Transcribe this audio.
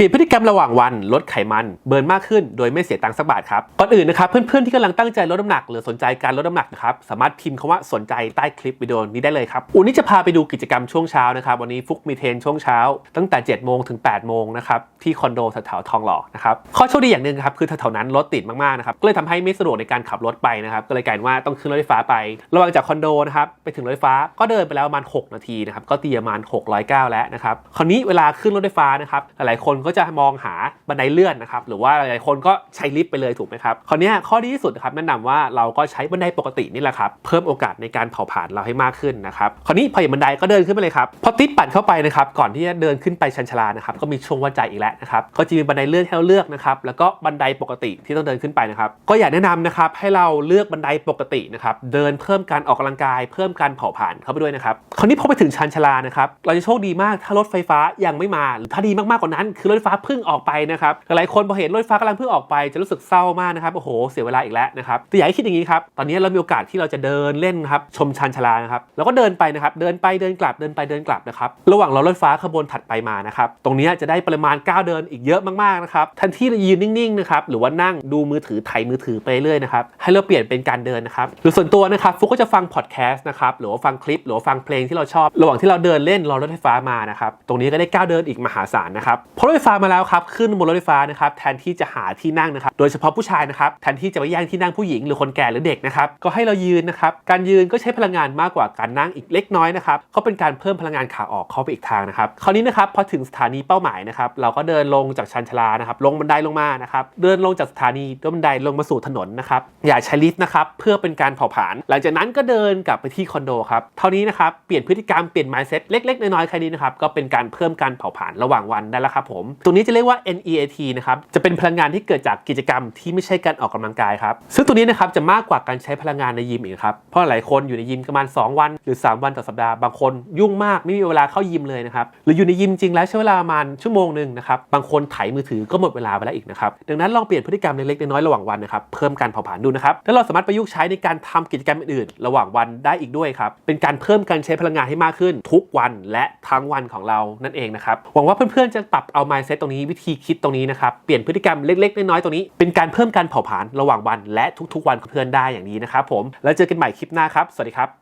ลี่ยนพฤติกรรมระหว่างวันลดไขมันเบิร์นมากขึ้น โดยไม่เสียตังค์สักบาทครับก่อนอื่นนะครับเพื่อนๆที่กำลังตั้งใจลดน้ำหนักหรือสนใจการลดน้ำหนักนะครับสามารถพิมพ์คำว่าสนใจใต้คลิปวิดีโอนี้ได้เลยครับวันนี้จะพาไปดูกิจกรรมช่วงเช้านะครับวันนี้ฟุกมีเทนช่วงเช้า ตั้งแต่7โมงถึง8โมงนะครับที่คอนโดแถวๆทองหล่อนะครับข้อโชคดีอย่างหนึ่งครับคือแถวๆนั้นรถติดมากๆนะครับก็เลยทำให้ไม่สะดวกในการขับรถไปนะครับก็เลยกลายว่าต้องขึ้นรถไฟฟ้าไป ระหว่างจากคอนโดนะครับไปถึงรถไฟฟ้าก็เดินไปแล้วประมาณ 6 นาทีนะครับก็ตีประมาณ609แล้วนะครับคราวนี้เวลาขึ้นรถไฟฟ้านะครับหลายๆคนก็จะมองหาบันไดเลื่อนนะครับหรือว่าหลายๆคนก็ใช้ลิฟต์ไปเลยถูกไหมครับคราวนี้ข้อดีที่สุดครับแนะนำว่าเราก็ใช้บันไดปกตินี่แหละครับเพิ่มโอกาสในการเผาผลาญเราให้มากขึ้นนะครับคราวนี้พอเห็นบันไดก็เดินขึ้นไปเลยครับพอติดปัดเข้าไปนะครับก่อนที่จะเดินขึ้นไปชันชลานะครับก็มีช่วงวัดใจอีกแล้วนะครับก็จะมีบันไดเลื่อนให้เราเลือกนะครับแล้วก็บันไดปกติที่ต้องเดินขึ้นไปนะครับก็อยากแนะนำนะครับให้เราเลือกบันไดปกตินะครับเดินเพิ่มการออกกำลังกาย เพิ่มการเผาผลาญเข้าไปด้วยนะครับคราวนี้พอไปถึงชันชลานะครับเราจะโชคดีมากถ้ารถไฟฟ้ายังไม่มาหรือถ้าดีมากๆกว่านั้นคือรถไฟฟ้าพิ่งออกไปนะครับหลายคนพอเห็นรถไฟฟ้ากำลังพิ่งออกไปจะรู้สึกเศร้ามากนะครับโอ้โหเสียเวลาอีกแล้วนะครับแต่อย่าให้คิดอย่างนี้ครับตอนนี้เรามีโอกาสที่เราจะเดินเล่นครับชมชันชาลานะครับเราก็เดินไปนะครับเดินไปเดินกลับเดินไปเดินกลับนะครับระหว่างรอรถไฟฟ้าขบวนถัดไปมานะครับตรงนี้จะได้ปริมาณก้าวเดินอีกเยอะมากๆนะครับทันที่เรายืนนิ่งๆนะครับหรือว่านั่งดูมือถือไถมือถือไปเรื่อยนะครับให้เราเปลี่ยนเป็นการเดินนะครับหรือส่วนตัวนะครับฟุกก็จะฟังพอดแคสต์นะครับหรือว่าฟังคลิปหรือว่าฟังเพลงที่เราชอบ ระหว่างที่เราเดินเล่นรอรถไฟฟ้ามานะครับตรงนี้ก็ได้ก้าวเดินอีกมหาศาลนะครับพอรถไฟฟ้ามาแล้วครับ ขึ้นบนรถไฟฟ้านะครับแทนที่จะหาที่นั่งนะครับ โดยเฉพาะผู้ชายนะครับแทนที่จะไปแย่งที่นั่งผู้หญิงหรือคนแก่หรือเด็กนะครับก็ให้เรายืนนะครับการยืนก็ใช้พลังงานมากกว่าการนั่งอีกเล็กน้อยนะครับก็เป็นการเพิ่มพลังงานขาออกเข้าไปอีกทางนะครับคราวนี้นะครับพอถึงสถานีเป้าหมายนะครับเราก็เดินลงจากชันชลานะครับลงบันไดลงมานะครับเดินลงจากสถานีด้วยบันไดลงมาสู่ถนนนะครับอย่าใช้ลิฟต์นะครับเพื่อเป็นการเผาผลาญหลังจากนั้นก็เดินกลับไปที่คอนโดครับเท่านี้นะครับเปลี่ยนพฤติกรรมเปลี่ยน mindset เล็ก ๆ น้อยๆแค่นี้นะครับก็เป็นการเพิ่มการเผาผลาญระหว่างวันได้แล้วครับผมตรงนี้จะเรียกว่า NEAT นะครับ จะเป็นพลังงานที่เกิดจากกิจกรรมที่ไม่ใช่การออกกำลังกายครับ ซึ่งตัวนี้นะครับจะมากกว่าการใช้พลังงานในยิมอีกครับ เพราะหลายคนอยู่ในยิมประมาณ 2 วันหรือ 3 วันต่อสัปดาห์ บางคนยุ่งมากไม่มีเวลาเข้ายิมเลยนะครับ หรืออยู่ในยิมจริงแล้วใช้เวลาประมาณชั่วโมงหนึ่งนะครับ บางคนไถมือถือก็หมดเวลาไปแล้วอีกนะครับ ดังนั้นลองเปลี่ยนพฤติกรรมเล็กๆน้อยๆระหว่างวันนะครับ เพิ่มการเผาผลาญดูนะครับ แล้วเราสามารถประยุกต์ใช้ในการทำกิจกรรมอื่นๆระหว่างวันได้อีกด้วยครับ เป็นการเพิ่มการใช้พลังงานให้มากขึ้น ทุกวันและทั้งวันของเรานั่นเองนะครับ หวังว่าเพื่อนๆจะปรับเอา mindset ตรงนี้วิธีคิดตรงนี้นะครับเปลี่ยนพฤติกรรมเล็กๆ น้อยๆตรงนี้ เป็นการเพิ่มการเผาผลาญระหว่างวันและทุกๆ วันเพื่อนได้อย่างนี้นะครับผมแล้วเจอกันใหม่คลิปหน้าครับสวัสดีครับ